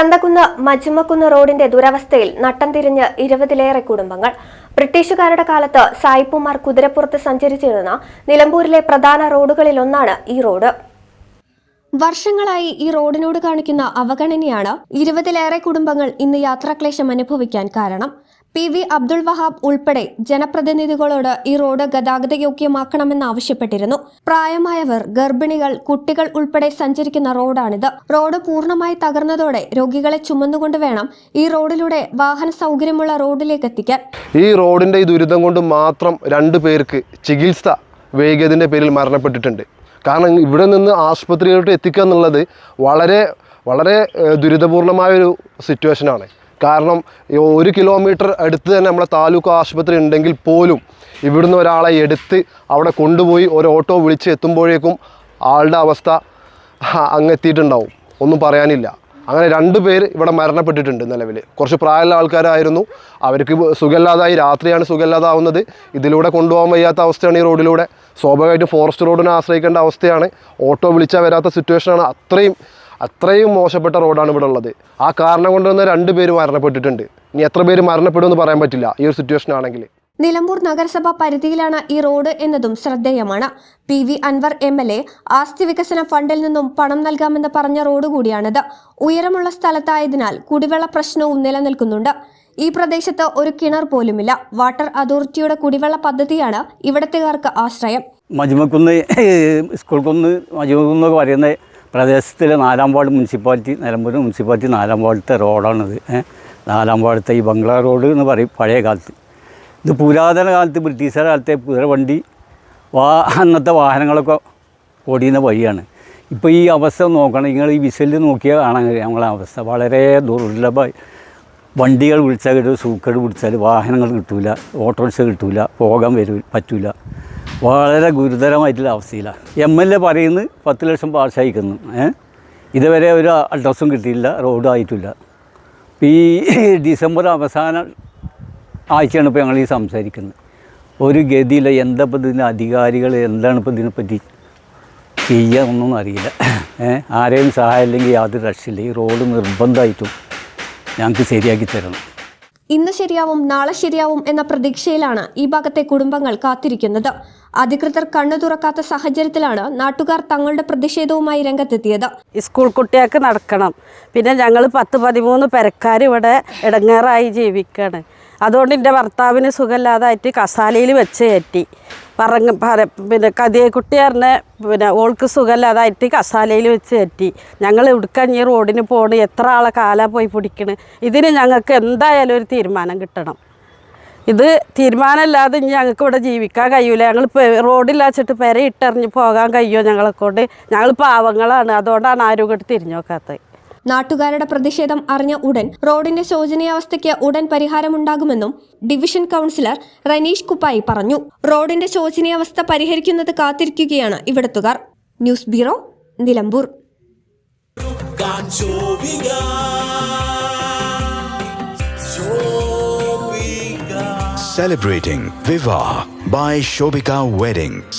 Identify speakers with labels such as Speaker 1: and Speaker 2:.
Speaker 1: ചന്തക്കുന്ന് മജുമക്കുന്ന് റോഡിന്റെ ദുരവസ്ഥയിൽ നട്ടം തിരിഞ്ഞ് ഇരുപതിലേറെ കുടുംബങ്ങൾ. ബ്രിട്ടീഷുകാരുടെ കാലത്ത് സായിപ്പുമാർ കുതിരപ്പുറത്ത് സഞ്ചരിച്ചിരുന്ന നിലമ്പൂരിലെ പ്രധാന റോഡുകളിലൊന്നാണ് ഈ റോഡ്. വർഷങ്ങളായി ഈ റോഡിനോട് കാണിക്കുന്ന അവഗണനയാണ് ഇരുപതിലേറെ കുടുംബങ്ങൾ ഇന്ന് യാത്രാക്ലേശം അനുഭവിക്കാൻ കാരണം. പി വി അബ്ദുൾ വഹാബ് ഉൾപ്പെടെ ജനപ്രതിനിധികളോട് ഈ റോഡ് ഗതാഗത യോഗ്യമാക്കണമെന്നാവശ്യപ്പെട്ടിരുന്നു പ്രായമായവർ ഗർഭിണികൾ കുട്ടികൾ ഉൾപ്പെടെ സഞ്ചരിക്കുന്ന റോഡാണിത്. റോഡ് പൂർണമായി തകർന്നതോടെ രോഗികളെ ചുമന്നുകൊണ്ട് വേണം ഈ റോഡിലൂടെ വാഹന സൗകര്യമുള്ള റോഡിലേക്ക് എത്തിക്കാൻ.
Speaker 2: ഈ റോഡിന്റെ ഈ ദുരിതം കൊണ്ട് മാത്രം രണ്ടു പേർക്ക് ചികിത്സ വൈകിയതിന്റെ പേരിൽ മരണപ്പെട്ടിട്ടുണ്ട്. കാരണം ഇവിടെ നിന്ന് ആശുപത്രിയിലോട്ട് എത്തിക്കുക എന്നുള്ളത് വളരെ വളരെ ദുരിതപൂർണമായ ദുരിതപൂർണമായൊരു സിറ്റുവേഷനാണ് കാരണം ഒരു കിലോമീറ്റർ അടുത്ത് തന്നെ നമ്മളെ താലൂക്ക് ആശുപത്രി ഉണ്ടെങ്കിൽ പോലും ഇവിടുന്ന് ഒരാളെ എടുത്ത് അവിടെ കൊണ്ടുപോയി ഒരു ഓട്ടോ വിളിച്ച് എത്തുമ്പോഴേക്കും ആളുടെ അവസ്ഥ അങ്ങ് എത്തിയിട്ടുണ്ടാവും. ഒന്നും പറയാനില്ല. അങ്ങനെ രണ്ട് പേര് ഇവിടെ മരണപ്പെട്ടിട്ടുണ്ട് നിലവിൽ. കുറച്ച് പ്രായമുള്ള ആൾക്കാരായിരുന്നു. അവർക്ക് സുഖമില്ലാതായി. രാത്രിയാണ് സുഖമില്ലാതാവുന്നത്. ഇതിലൂടെ കൊണ്ടുപോകാൻ വയ്യാത്ത അവസ്ഥയാണ് ഈ റോഡിലൂടെ. സ്വാഭാവികമായിട്ടും ഫോറസ്റ്റ് റോഡിനെ ആശ്രയിക്കേണ്ട അവസ്ഥയാണ്. ഓട്ടോ വിളിച്ചാൽ വരാത്ത സിറ്റുവേഷനാണ് അത്രയും അത്രയും മോശപ്പെട്ട റോഡാണ് ഇവിടെ ഉള്ളത്. ആ കാരണം കൊണ്ട് തന്നെ രണ്ട് പേര് മരണപ്പെട്ടിട്ടുണ്ട്. ഇനി എത്ര പേര് മരണപ്പെടുമെന്ന് പറയാൻ പറ്റില്ല. ഈ ഒരു സിറ്റുവേഷൻ ആണെങ്കിൽ.
Speaker 1: നിലമ്പൂർ നഗരസഭ പരിധിയിലാണ് ഈ റോഡ് എന്നതും ശ്രദ്ധേയമാണ്. P V Anvar M L A ആസ്തി വികസന ഫണ്ടിൽ നിന്നും പണം നൽകാമെന്ന് പറഞ്ഞ റോഡ് കൂടിയാണിത്. ഉയരമുള്ള സ്ഥലത്തായതിനാൽ കുടിവെള്ള പ്രശ്നവും നിലനിൽക്കുന്നുണ്ട്. ഈ പ്രദേശത്ത് ഒരു കിണർ പോലുമില്ല. വാട്ടർ അതോറിറ്റിയുടെ കുടിവെള്ള പദ്ധതിയാണ് ഇവിടത്തുകാർക്ക് ആശ്രയം.
Speaker 3: മജിമക്കുന്ന് സ്കൂൾ കുന്ന് മജിമക്കുന്ന് പറയുന്ന പ്രദേശത്തിലെ നാലാം വാർഡ് മുനിസിപ്പാലിറ്റി നിലമ്പൂർ മുനിസിപ്പാലിറ്റി നാലാം വാർഡത്തെ റോഡാണിത്. നാലാം വാർഡത്തെ ഈ ബംഗ്ലാ റോഡ് എന്ന് പറയും പഴയ കാലത്ത്. ഇത് പുരാതന കാലത്ത് ബ്രിട്ടീഷുകാരുടെ കാലത്തെ കുതിരവണ്ടി വാ അന്നത്തെ വാഹനങ്ങളൊക്കെ ഓടിയുന്ന വഴിയാണ്. ഇപ്പോൾ ഈ അവസ്ഥ നോക്കണം. നിങ്ങൾ ഈ വിസലിൽ നോക്കിയാൽ കാണാൻ കഴിയും. അവസ്ഥ വളരെ ദുർലഭമായി. വണ്ടികൾ വിളിച്ചാൽ കിട്ടും സൂക്കേട് പിടിച്ചാൽ വാഹനങ്ങൾ കിട്ടില്ല ഓട്ടോറിക്ഷ കിട്ടില്ല പോകാൻ വരൂ പറ്റൂല. വളരെ ഗുരുതരമായിട്ടുള്ള അവസ്ഥയിലാണ് എം എൽ എ പറയുന്നത് പത്ത് ലക്ഷം പാസ്സായിക്കുന്നു ഏഹ് ഇതുവരെ ഒരു അഡ്രസ്സും കിട്ടിയില്ല റോഡായിട്ടില്ല ഈ ഡിസംബർ അവസാന ആഴ്ചയാണ് ഇപ്പോൾ ഞങ്ങൾ ഈ സംസാരിക്കുന്നത്. ഒരു ഗതിയില്ല എന്താ ഇപ്പോൾ ഇതിന്റെ അധികാരികൾ എന്താണ് ഇപ്പോൾ ഇതിനെപ്പറ്റി ചെയ്യുക ഒന്നും അറിയില്ല. ഏഹ് ആരെയും സഹായമില്ലെങ്കിൽ യാതൊരു രക്ഷയില്ല. ഈ റോഡ് നിർബന്ധമായിട്ടും ഞങ്ങൾക്ക് ശരിയാക്കി തരണം.
Speaker 1: ഇന്ന് ശരിയാവും നാളെ ശരിയാവും എന്ന പ്രതീക്ഷയിലാണ് ഈ ഭാഗത്തെ കുടുംബങ്ങൾ കാത്തിരിക്കുന്നത്. അധികൃതർ കണ്ണു തുറക്കാത്ത സാഹചര്യത്തിലാണ് നാട്ടുകാർ തങ്ങളുടെ പ്രതിഷേധവുമായി രംഗത്തെത്തിയത്.
Speaker 4: സ്കൂൾ കുട്ടികൾക്ക് നടക്കണം. പിന്നെ ഞങ്ങൾ പത്ത് പതിമൂന്ന് പെരക്കാർ ഇവിടെ ഇടങ്ങേറായി ജീവിക്കുകയാണ് അതുകൊണ്ട് എന്റെ ഭർത്താവിന് സുഖമില്ലാതായിട്ട് കസാലയിൽ വെച്ച് കയറ്റി. പറഞ്ഞ പറ പിന്നെ കതിയെ കുട്ടിയാറിനെ പിന്നെ ഓൾക്ക് സുഖമില്ലാതായിട്ട് കസാലയിൽ വെച്ച് കയറ്റി. ഞങ്ങൾ ഇവിടുക്കാൻ ഈ റോഡിന് പോണ് എത്ര ആളെ കാല പോയി പിടിക്കണ്. ഇതിന് ഞങ്ങൾക്ക് എന്തായാലും ഒരു തീരുമാനം കിട്ടണം. ഇത് തീരുമാനമില്ലാതെ ഇനി ഞങ്ങൾക്ക് ഇവിടെ ജീവിക്കാൻ കഴിയൂല. ഞങ്ങൾ റോഡില്ലാച്ചിട്ട് പെര ഇട്ടെറിഞ്ഞ് പോകാൻ കഴിയുമോ ഞങ്ങളെക്കൊണ്ട് ഞങ്ങൾ പാവങ്ങളാണ്. അതുകൊണ്ടാണ് ആരും ഇങ്ങോട്ട് തിരിഞ്ഞു നോക്കാത്തത്.
Speaker 1: നാട്ടുകാരുടെ പ്രതിഷേധം അറിഞ്ഞ ഉടൻ റോഡിന്റെ ശോചനീയാവസ്ഥയ്ക്ക് ഉടൻ പരിഹാരമുണ്ടാകുമെന്നും ഡിവിഷൻ കൗൺസിലർ റനീഷ് കുപ്പായി പറഞ്ഞു. റോഡിന്റെ ശോചനീയാവസ്ഥ പരിഹരിക്കുന്നത് കാത്തിരിക്കുകയാണ് ഇവിടത്തുകാർ. News bureau Nilambur.
Speaker 5: Celebrating Viva by Shobika Weddings.